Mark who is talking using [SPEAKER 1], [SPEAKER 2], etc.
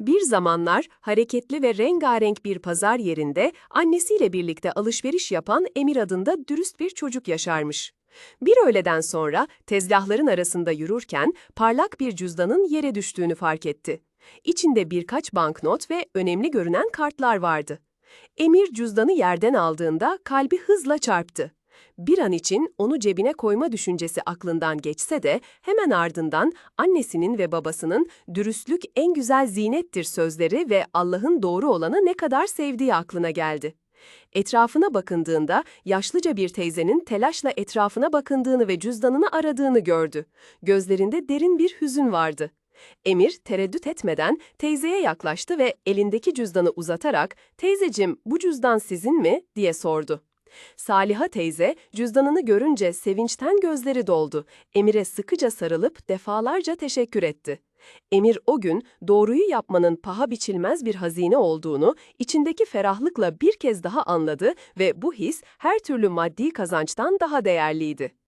[SPEAKER 1] Bir zamanlar hareketli ve rengarenk bir pazar yerinde annesiyle birlikte alışveriş yapan Emir adında dürüst bir çocuk yaşarmış. Bir öğleden sonra tezgahların arasında yürürken parlak bir cüzdanın yere düştüğünü fark etti. İçinde birkaç banknot ve önemli görünen kartlar vardı. Emir cüzdanı yerden aldığında kalbi hızla çarptı. Bir an için onu cebine koyma düşüncesi aklından geçse de hemen ardından annesinin ve babasının dürüstlük en güzel zinettir sözleri ve Allah'ın doğru olanı ne kadar sevdiği aklına geldi. Etrafına bakındığında yaşlıca bir teyzenin telaşla etrafına bakındığını ve cüzdanını aradığını gördü. Gözlerinde derin bir hüzün vardı. Emir tereddüt etmeden teyzeye yaklaştı ve elindeki cüzdanı uzatarak "Teyzecim, bu cüzdan sizin mi?" diye sordu. Saliha teyze cüzdanını görünce sevinçten gözleri doldu. Emir'e sıkıca sarılıp defalarca teşekkür etti. Emir o gün doğruyu yapmanın paha biçilmez bir hazine olduğunu içindeki ferahlıkla bir kez daha anladı ve bu his her türlü maddi kazançtan daha değerliydi.